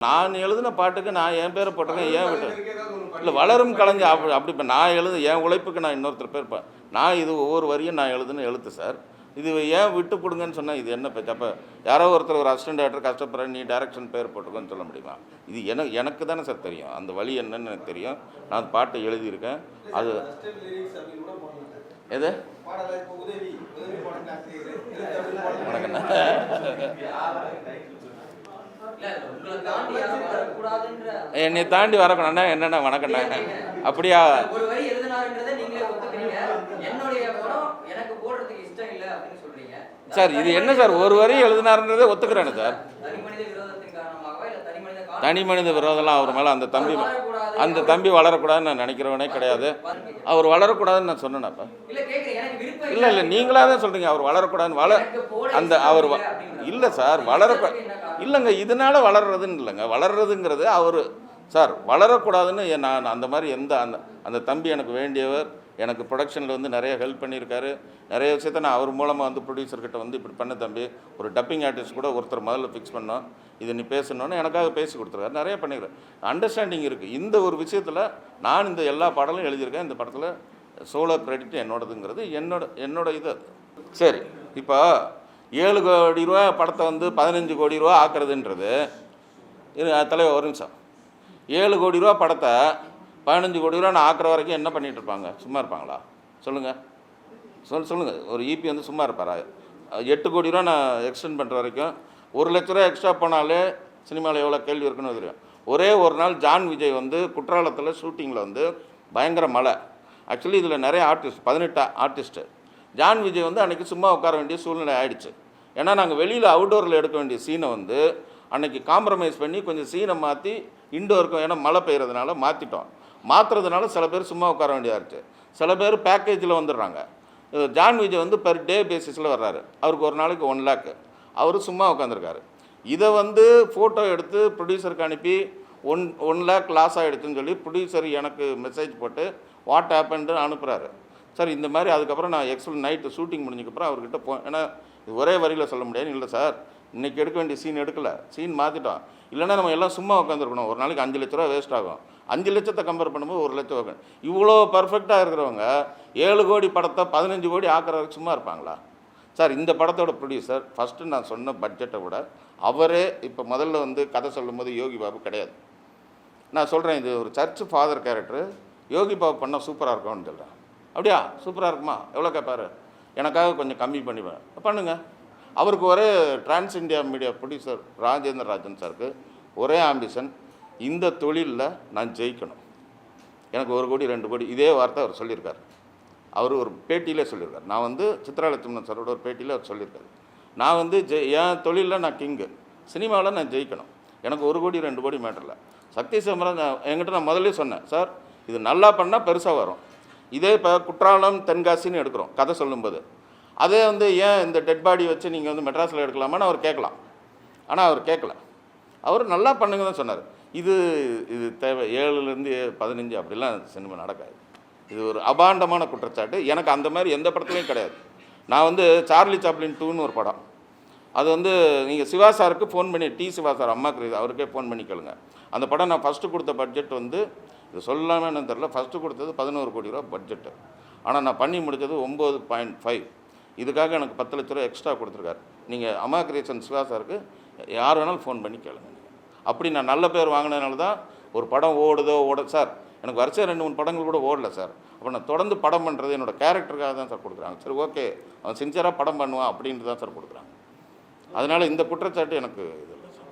நான் எழுதின பாட்டுக்கு நான் என் பேரை போட்டிருக்கேன் ஏன் விட்டு? இல்லை வளரும் கலைஞர் அப்படி அப்படி இப்போ நான் எழுது என் உழைப்புக்கு நான் இன்னொருத்தர் பேர் ப- நான் இது ஒவ்வொரு வரியும் நான் எழுதுன எழுத்து சார். இது ஏன் விட்டு கொடுங்கன்னு சொன்னால் இது என்ன பேச்சு? அப்போ யாரோ ஒருத்தர் ஒரு அசிஸ்டன்ட் டேரக்டர் கஷ்டப்படுற நீ டைரக்ஷன் பேர் போட்டிருக்கோன்னு சொல்ல முடியுமா? இது எனக்கு எனக்கு தானே சார் தெரியும். அந்த வழி என்னன்னு எனக்கு தெரியும். நான் பாட்டை எழுதியிருக்கேன். அது எது? வணக்கண்ணா என்னை தாண்டி வரக்கணும்னா என்னண்ணா வணக்கண்ணா அப்படியா? ஒரு வரி எழுதினாருன்றதை நீங்களே ஒத்துக்கிறீங்க. என்னுடைய படம் எனக்கு போடுறதுக்கு இஷ்டம் இல்லை அப்படின்னு சொல்றீங்க. சார் இது என்ன சார்? ஒரு வரி எழுதினாருன்றதே ஒத்துக்கிறேன்னு சார். தனி மனித விரோதம்லாம் அவர் மேலே அந்த தம்பி அந்த தம்பி வளரக்கூடாதுன்னு நான் நினைக்கிறவனே கிடையாது. அவர் வளரக்கூடாதுன்னு நான் சொன்னேன்ப்பா இல்ல இல்லை நீங்களாக தான் சொல்கிறீங்க அவர் வளரக்கூடாதுன்னு. வள அந்த அவர் இல்லை சார் காரணம்? இல்லைங்க இதனால வளர்றதுன்னு இல்லைங்க. வளர்றதுங்கிறது அவர் சார் வளரக்கூடாதுன்னு நான் அந்த மாதிரி எந்த அந்த அந்த தம்பி எனக்கு வேண்டியவர் எனக்கு ப்ரொடக்ஷனில் வந்து நிறைய ஹெல்ப் பண்ணியிருக்காரு. நிறைய விஷயத்த நான் அவர் மூலமாக வந்து ப்ரொடியூசர்கிட்ட வந்து இப்படி பண்ண தம்பி. ஒரு டப்பிங் ஆர்டிஸ்ட் கூட ஒருத்தர் முதல்ல ஃபிக்ஸ் பண்ணோம். இது நீ பேசணுன்னு எனக்காக பேசி கொடுத்துருக்காரு. நிறைய பண்ணிக்கிறேன் அண்டர்ஸ்டாண்டிங் இருக்குது இந்த ஒரு விஷயத்தில் நான் இந்த எல்லா பாடலும் எழுதியிருக்கேன். இந்த படத்தில் சோலோ கிரெடிட் என்னோடதுங்கிறது என்னோட என்னோட இது சரி இப்போ ஏழு கோடி ரூபா படத்தை வந்து பதினஞ்சு கோடி ரூபா ஆக்குறதுன்றது தலைவர் ஒரு நிமிஷம். ஏழு கோடி ரூபா படத்தை பதினஞ்சு கோடி ரூபா நான் ஆக்குற வரைக்கும் என்ன பண்ணிகிட்டு இருப்பாங்க? சும்மா இருப்பாங்களா? சொல்லுங்கள் சொல் சொல்லுங்கள் ஒரு இபி வந்து சும்மா இருப்பாரா? எட்டு கோடி ரூபா நான் எக்ஸ்டெண்ட் பண்ணுற வரைக்கும் ஒரு லட்ச ரூபா எக்ஸ்ட்ரா போனாலே சினிமாவில் எவ்வளோ கேள்வி இருக்குன்னு தெரியும். ஒரே ஒரு நாள் ஜான் விஜய் வந்து குற்றாலத்தில் ஷூட்டிங்கில் வந்து பயங்கர மழை. ஆக்சுவலி இதில் நிறைய ஆர்டிஸ்ட் பதினெட்டு ஆர்டிஸ்ட்டு ஜான் விஜய் வந்து அன்றைக்கி சும்மா உட்கார வேண்டிய சூழ்நிலை ஆயிடுச்சு. ஏன்னா நாங்கள் வெளியில் அவுட்டோரில் எடுக்க வேண்டிய சீனை வந்து அன்றைக்கி காம்ப்ரமைஸ் பண்ணி கொஞ்சம் சீனை மாற்றி இன்டோருக்கும் ஏன்னா மழை பெய்கிறதுனால மாற்றிட்டோம் மாற்றுறதுனால சில பேர் சும்மா உட்கார வேண்டியதாக இருக்குது சில பேர் பேக்கேஜில் வந்துடுறாங்க. இது ஜான் விஜய் வந்து பெர் டே பேசிஸில் வர்றாரு. அவருக்கு ஒரு நாளைக்கு ஒன் லேக்கு அவர் சும்மா உட்காந்துருக்காரு இதை வந்து ஃபோட்டோ எடுத்து ப்ரொடியூசருக்கு அனுப்பி ஒன் ஒன் லேக் லாஸ் ஆகிடுச்சுன்னு சொல்லி ப்ரொடியூசர் எனக்கு மெசேஜ் போட்டு வாட் ஆப்பன்ட்டு அனுப்புகிறாரு சார் இந்த மாதிரி அதுக்கப்புறம் நான் எக்ஸ்பிள் நைட்டு ஷூட்டிங் முடிஞ்சதுக்கப்புறம் அவர்கிட்ட போ ஏன்னா இது ஒரே வரியில் சொல்ல முடியாது. இல்லை சார் இன்றைக்கி எடுக்க வேண்டிய சீன் எடுக்கலை. சீன் மாற்றிட்டோம் இல்லைன்னா நம்ம எல்லாம் சும்மா உட்காந்துருக்கணும் ஒரு நாளைக்கு அஞ்சு லட்ச ரூபா வேஸ்ட் ஆகும். அஞ்சு லட்சத்தை கம்பேர் பண்ணும்போது ஒரு லட்சம் உட்காந்து இவ்வளோ பர்ஃபெக்டாக இருக்கிறவங்க ஏழு கோடி படத்தை பதினஞ்சு கோடி ஆக்குற வரைக்கும் சும்மா இருப்பாங்களா? சார் இந்த படத்தோட ப்ரொடியூசர் ஃபஸ்ட்டு நான் சொன்ன பட்ஜெட்டை விட அவரே இப்போ முதல்ல வந்து கதை சொல்லும்போது யோகி பாபு கிடையாது. நான் சொல்கிறேன் இது ஒரு church father character Yogi Babu பண்ணால் சூப்பராக இருக்கும்னு சொல்கிறேன் அப்படியா? சூப்பராக இருக்குமா? எவ்வளோ கேட்பாரு எனக்காக கொஞ்சம் கம்மி பண்ணி பண்ணுங்கள் அவருக்கு ஒரே trans India media producer Rajendra Rajan சாருக்கு ஒரே ஆம்பிஷன் இந்த தொழிலில் நான் ஜெயிக்கணும். எனக்கு ஒரு கோடி ரெண்டு கோடி இதே வார்த்தை அவர் சொல்லியிருக்கார். அவர் ஒரு பேட்டியிலே சொல்லியிருக்கார். நான் வந்து சித்ராலட்சுமணன் சாரோட ஒரு பேட்டியில் அவர் சொல்லியிருக்காரு. நான் வந்து ஜெய் என் தொழிலில் நான் கிங்கு சினிமாவில் நான் ஜெயிக்கணும். எனக்கு ஒரு கோடி ரெண்டு கோடி மேட்டரில் சக்தி சிதம்பரம் நான் என்கிட்ட நான் முதல்ல சொன்னேன் சார் இது நல்லா பண்ணால் பெருசாக வரும். இதே இப்போ குற்றாலம் தென்காசின்னு எடுக்கிறோம். கதை சொல்லும்போது அதே வந்து ஏன் இந்த டெட் பாடி வச்சு நீங்கள் வந்து மெட்ராஸில் எடுக்கலாமான்னு அவர் கேட்கலாம். ஆனால் அவர் கேட்கல. அவர் நல்லா பண்ணுங்க தான் சொன்னார். இது இது தேவை. ஏழுலேருந்து பதினஞ்சு அப்படிலாம் சினிமா நடக்காது. இது ஒரு அபாண்டமான குற்றச்சாட்டு. எனக்கு அந்த மாதிரி எந்த படத்துலையும் கிடையாது. நான் வந்து சார்லி சாப்ளின் டூன்னு ஒரு படம். அது வந்து நீங்கள் சிவா சாருக்கு ஃபோன் பண்ணி டி சிவா சார் அம்மாக்கு அவருக்கே ஃபோன் பண்ணி கேளுங்க. அந்த படம் நான் ஃபஸ்ட்டு கொடுத்த பட்ஜெட் வந்து இது சொல்லாமல் என்னன்னு தெரில ஃபஸ்ட்டு கொடுத்தது பதினோரு கோடி ரூபா பட்ஜெட்டு ஆனால் நான் பண்ணி முடித்தது ஒம்பது பாயிண்ட் ஃபைவ் இதுக்காக எனக்கு பத்து லட்ச ரூபா எக்ஸ்ட்ரா கொடுத்துருக்காரு. நீங்கள் அம்மா கிரியேஷன் சிவா சாருக்கு யார் வேணாலும் ஃபோன் பண்ணி கேளுங்க. அப்படி நான் நல்ல பேர் வாங்கினதுனால தான் ஒரு படம் ஓடுதோ ஓட சார் எனக்கு வரிசை ரெண்டு மூணு படங்கள் கூட ஓடல சார் அப்போ நான் தொடர்ந்து படம் பண்ணுறது என்னோட கேரக்டருக்காக தான் சார் கொடுக்குறாங்க. சரி ஓகே அவன் சின்சியராக படம் பண்ணுவான் அப்படின்ட்டு தான் சார் கொடுக்குறாங்க. அதனால் இந்த குற்றச்சாட்டு எனக்கு இது